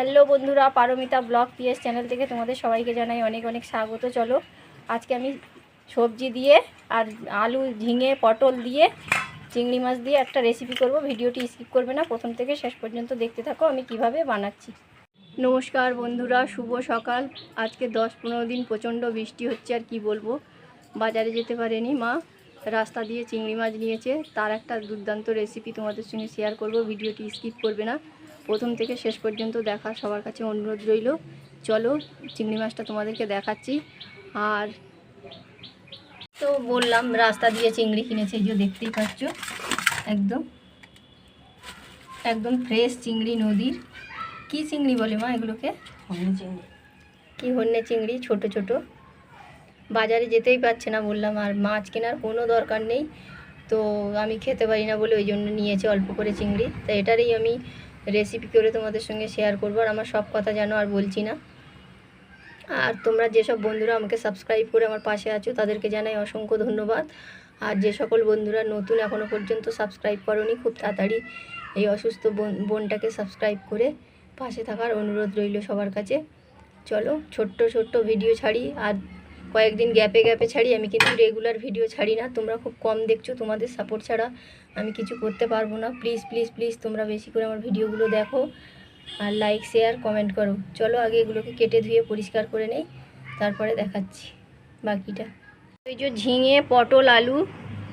Hello বন্ধুরা, Paromita blog PS channel থেকে তোমাদের সবাইকে জানাই অনেক অনেক স্বাগত। চলো, আজকে আমি সবজি দিয়ে আর আলু ঝিঙে, পটল দিয়ে, চিংড়ি মাছ দিয়ে একটা রেসিপি করব। ভিডিওটি স্কিপ করবে না, প্রথম থেকে শেষ পর্যন্ত দেখতে থাকো, আমি কীভাবে বানাচ্ছি। নমস্কার বন্ধুরা, শুভ সকাল। আজকে দশ পনেরো দিন প্রচণ্ড বৃষ্টি হচ্ছে, আর কি বলব? বাজারে যেতে পারেনি মা, রাস্তা দিয়ে চিংড়ি মাছ নিয়েছে। তার একটা দুর্দান্ত রেসিপি তোমাদের সঙ্গে শেয়ার করব, ভিডিওটি স্কিপ করবে না। প্রথম থেকে শেষ পর্যন্ত দেখার সবার কাছে অনুরোধ রইল। চলো চিংড়ি মাছটা তোমাদেরকে দেখাচ্ছি। আর তো বললাম রাস্তা দিয়ে চিংড়ি কিনেছে যে দেখতেই পাচ্ছ একদম। একদম ফ্রেশ চিংড়ি নদীর। কি চিংড়ি বলে মা এগুলোকে? কি হন্যে চিংড়ি? ছোট ছোট। বাজারে যেতেই পারছে না বললাম আর মাছ কেনার কোনো দরকার নেই। তো আমি খেতে পারি না বলে ওই জন্য নিয়েছে অল্প করে চিংড়ি। তো এটারই আমি রেসিপি করে তোমাদের সঙ্গে শেয়ার করব, আর আমার সব কথা জানো আর বলছি না। আর তোমরা যেসব বন্ধুরা আমাকে সাবস্ক্রাইব করে আমার পাশে আছো, তাদেরকে জানাই অসংখ্য ধন্যবাদ। আর যে সকল বন্ধুরা নতুন এখনও পর্যন্ত সাবস্ক্রাইব করনি, খুব তাড়াতাড়ি এই অসুস্থ বোন, বোনটাকে সাবস্ক্রাইব করে পাশে থাকার অনুরোধ রইল সবার কাছে। চলো, ছোট্ট ছোট্ট ভিডিও ছাড়ি। আর কয়েকদিন গ্যাপে গ্যাপে ছাড়ি, আমি কিন্তু রেগুলার ভিডিও ছাড়ি না। তোমরা খুব কম দেখছ, তোমাদের সাপোর্ট ছাড়া আমি কিছু করতে পারব না। প্লিজ প্লিজ প্লিজ তোমরা বেশি করে আমার ভিডিওগুলো দেখো আর লাইক শেয়ার কমেন্ট করো। চলো আগে এগুলোকে কেটে ধুয়ে পরিষ্কার করে নেই, তারপরে দেখাচ্ছি বাকিটা। এই যে ঝিঙে, পটল, আলু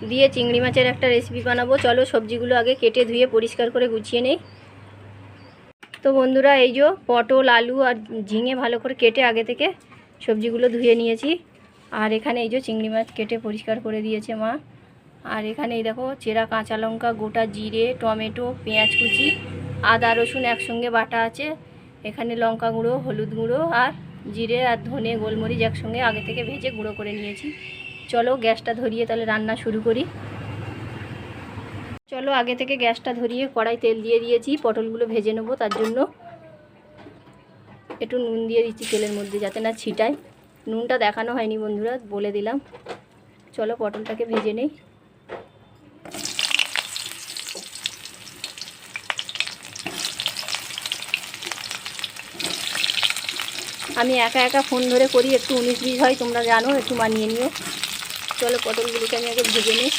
দিয়ে চিংড়ি মাছের একটা রেসিপি বানাবো। চলো সবজিগুলো আগে কেটে ধুয়ে পরিষ্কার করে গুছিয়ে নেই। তো বন্ধুরা, এই যে পটল, আলু আর ঝিঙে ভালো করে কেটে আগে থেকে সবজিগুলো ধুয়ে নিয়েছি। আর এখানে এই যে চিংড়ি মাছ কেটে পরিষ্কার করে দিয়েছে মা। আর এখানে এই দেখো চেরা, কাঁচা লঙ্কা, গোটা জিরে, টমেটো, পেঁয়াজ কুচি, আদা, রসুন একসঙ্গে বাটা আছে। এখানে লঙ্কা গুঁড়ো, হলুদ গুঁড়ো আর জিরে আর ধনে, গোলমরিচ একসঙ্গে আগে থেকে ভেজে গুঁড়ো করে নিয়েছি। চলো গ্যাসটা ধরিয়ে তাহলে রান্না শুরু করি। চলো আগে থেকে গ্যাসটা ধরিয়ে কড়াই তেল দিয়ে দিয়েছি, পটলগুলো ভেজে নেব তার জন্য। একটু নুন দিয়ে দিচ্ছি তেলের মধ্যে যাতে না ছিটায়। নুনটা দেখানো হয়নি বন্ধুরা, বলে দিলাম। চলো পটলটাকে ভেজে নেই। আমি একা একা ফোন ধরে করি, একটু উনিশ বিশ হয়, তোমরা জানো, একটু মানিয়ে নিও। চলো পটলগুলিকে আমি আগে ভেজে নিই।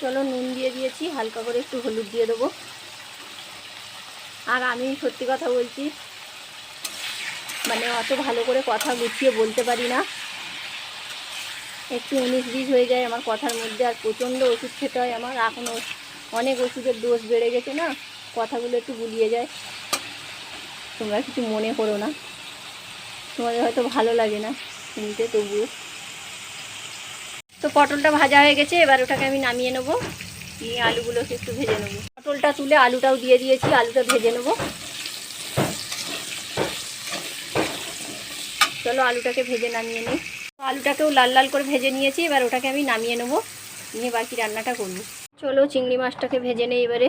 চলো নুন দিয়ে দিয়েছি, হালকা করে একটু হলুদ দিয়ে দেবো। আর আমি সত্যি কথা বলছি মানে অত ভালো করে কথা গুছিয়ে বলতে পারি না। একটু উনিশ বিশ হয়ে যায় আমার কথার মধ্যে, আর প্রচণ্ড ওষুধ খেতে হয় আমার। এখনও অনেক ওষুধের ডোজ বেড়ে গেছে না, কথাগুলো একটু গুলিয়ে যায়। তোমরা কিছু মনে করো না। তোমাদের হয়তো ভালো লাগে না শুনতে, তবুও। তো পটলটা ভাজা হয়ে গেছে, এবার ওটাকে আমি নামিয়ে নেব। নিয়ে আলুগুলোকে একটু ভেজে নেব। পটলটা তুলে আলুটাও দিয়ে দিয়েছি, আলুটা ভেজে নেব। চলো আলুটাকে ভেজে নামিয়ে নিই। আলুটাকেও লাল লাল করে ভেজে নিয়েছি, এবার ওটাকে আমি নামিয়ে নেব। নিয়ে বাকি রান্নাটা করব। চলো চিংড়ি মাছটাকে ভেজে নেই এবারে।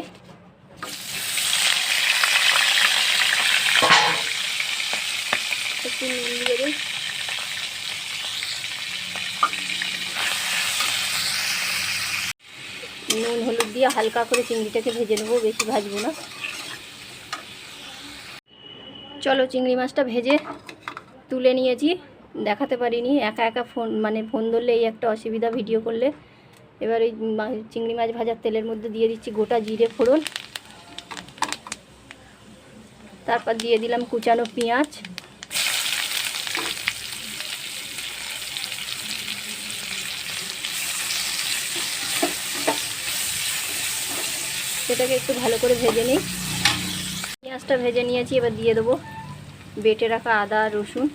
একটু নুন দিয়ে দিই। নুন, হলুদ দিয়ে হালকা করে চিংড়িটাকে ভেজে নেব, বেশি ভাজবো না। চলো চিংড়ি মাছটা ভেজে তুলে নিয়েছি। দেখাতে পারিনি, একা একা ফোন মানে ফোন ধরলে এই একটা অসুবিধা ভিডিও করলে। এবার ওই চিংড়ি মাছ ভাজার তেলের মধ্যে দিয়ে দিচ্ছি গোটা জিরে ফোড়ন। তারপর দিয়ে দিলাম কুচানো পেঁয়াজ। সেটাকে একটু ভালো করে ভেজে নিই। পেঁয়াজটা ভেজে নিয়েছি, এবার দিয়ে দেবো বেটে রাখা আদা, রসুন।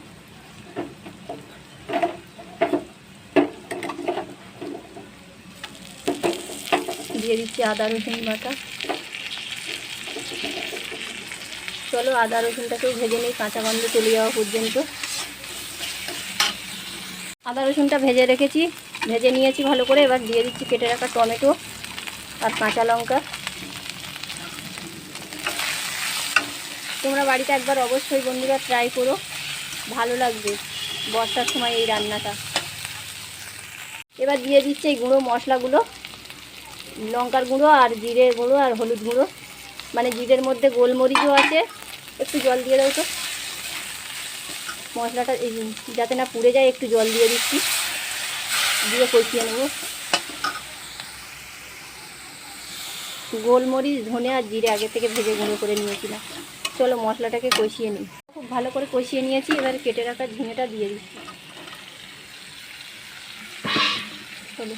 দিয়ে দিচ্ছি আদা, রসুন বাটা। চলো আদা, রসুনটাকেও ভেজে নিই, কাঁচা গন্ধ চলে যাওয়া পর্যন্ত। আদা, রসুনটা ভেজে রেখেছি, ভেজে নিয়েছি ভালো করে। এবার দিয়ে দিচ্ছি কেটে রাখা টমেটো আর কাঁচা লঙ্কা। তোমরা বাড়িতে একবার অবশ্যই বন্ধুরা ট্রাই করো। ভালো লাগবে বর্ষার সময় এই রান্নাটা। এবার দিয়ে দিচ্ছে এই গুঁড়ো মশলাগুলো, লঙ্কার গুঁড়ো আর জিরে গুঁড়ো আর হলুদ গুঁড়ো। মানে জিরের মধ্যে গোলমরিচও আছে, একটু জল দিয়ে দাও তো। মশলাটা যাতে না পুড়ে যায়, একটু জল দিয়ে দিচ্ছি। দিয়ে কষিয়ে নেব। গোলমরিচ, ধনে আর জিরে আগে থেকে ভেজে গুঁড়ো করে নিয়েছিলাম। চলো মশলাটাকে কষিয়ে নিই। খুব ভালো করে কষিয়ে নিয়েছি, এবার কেটে রাখা ঝিঙেটা দিয়ে দিচ্ছি চলো।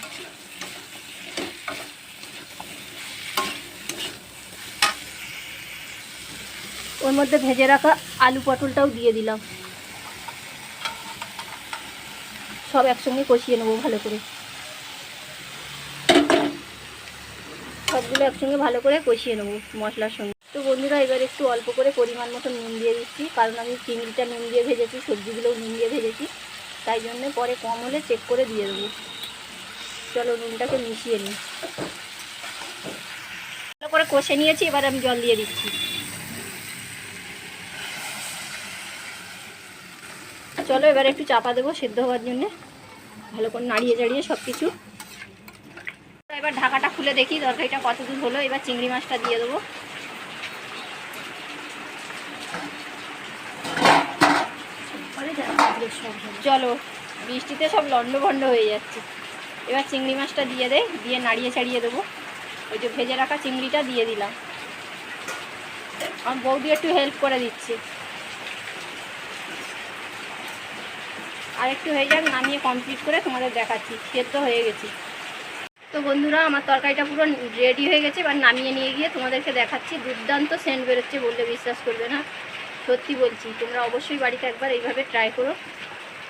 ওর মধ্যে ভেজে রাখা আলু পটলটাও দিয়ে দিলাম। সব একসঙ্গে কষিয়ে নেব ভালো করে। সবগুলো একসঙ্গে ভালো করে কষিয়ে নেব মশলার সঙ্গে। তো বন্ধুরা, এবার একটু অল্প করে পরিমাণ মতো নুন দিয়ে দিচ্ছি। কারণ আমি চিংড়িটা নুন দিয়ে ভেজেছি, সবজিগুলোও নুন দিয়ে ভেজেছি। তাই জন্য পরে কম হলে চেক করে দিয়ে দেবো। চলো নুনটাকে মিশিয়ে নিই। ভালো করে কষে নিয়েছি, এবার আমি জল দিয়ে দিচ্ছি। চলো এবার একটু চাপা দেবো সেদ্ধ হওয়ার জন্যে। ভালো করে নাড়িয়ে চাড়িয়ে সব কিছু এবার ঢাকাটা খুলে দেখি, তরকারিটা কত দূর হলো। এবার চিংড়ি মাছটা দিয়ে দেবো। চলো, বৃষ্টিতে সব লন্ডভন্ড হয়ে যাচ্ছে। এবার চিংড়ি মাছটা দিয়ে দে, দিয়ে নাড়িয়ে ছাড়িয়ে দেবো। ওই যে ভেজে রাখা চিংড়িটা দিয়ে দিলাম। আমার বৌদি একটু হেল্প করে দিচ্ছে। আর একটু হয়ে যাক, নামিয়ে কমপ্লিট করে তোমাদের দেখাচ্ছি। সেদ্ধ হয়ে গেছি। তো বন্ধুরা, আমার তরকারিটা পুরো রেডি হয়ে গেছে। এবার নামিয়ে নিয়ে গিয়ে তোমাদেরকে দেখাচ্ছি। দুর্দান্ত সেন্ট বেরোচ্ছে বললে বিশ্বাস করবে না। সত্যি বলছি, তোমরা অবশ্যই বাড়িতে একবার এইভাবে ট্রাই করো।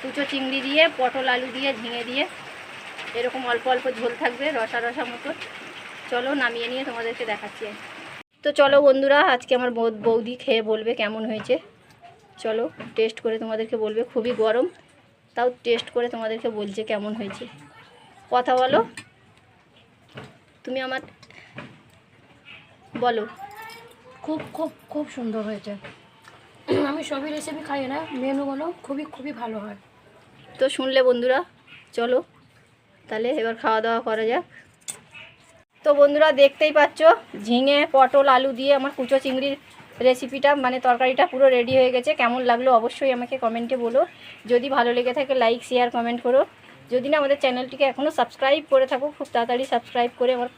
কুচো চিংড়ি দিয়ে, পটল আলু দিয়ে, ঝিঙে দিয়ে, এরকম অল্প অল্প ঝোল থাকবে, রসা রসা মতো। চলো নামিয়ে নিয়ে তোমাদেরকে দেখাচ্ছি তো চলো বন্ধুরা, আজকে আমার বৌদি খেয়ে বলবে কেমন হয়েছে। চলো টেস্ট করে তোমাদেরকে বলবে, খুবই গরম। তাও টেস্ট করে তোমাদেরকে বলছে কেমন হয়েছে। কথা বলো। তুমি আমার বলো। খুব খুব খুব সুন্দর হয়েছে। আমি সবই রেসিপি খাই না মেনুগুলো খুবই খুবই ভালো হয়। তো শুনলে বন্ধুরা, চলো। তাহলে এবার খাওয়া দাওয়া করা যাক। তো বন্ধুরা, দেখতেই পাচ্ছ, ঝিঙে, পটল, আলু দিয়ে আমার কুচো চিংড়ির রেসিপিটা মানে তরকারিটা পুরো রেডি হয়ে গেছে। কেমন লাগল অবশ্যই আমাকে কমেন্টে বলো। যদি ভালো লেগে থাকে লাইক শেয়ার কমেন্ট করো। যদি না আমাদের চ্যানেলটিকে এখনও সাবস্ক্রাইব করে থাকো, খুব তাড়াতাড়ি সাবস্ক্রাইব করে আমার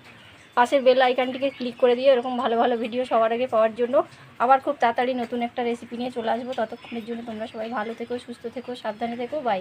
পাশের বেল আইকানটিকে ক্লিক করে দিয়ে এরকম ভালো ভালো ভিডিও সবার আগে পাওয়ার জন্য। আবার খুব তাড়াতাড়ি নতুন একটা রেসিপি নিয়ে চলে আসব। ততক্ষণের জন্য তোমরা সবাই ভালো থেকো, সুস্থ থেকো, সাবধানে থেকো। বাই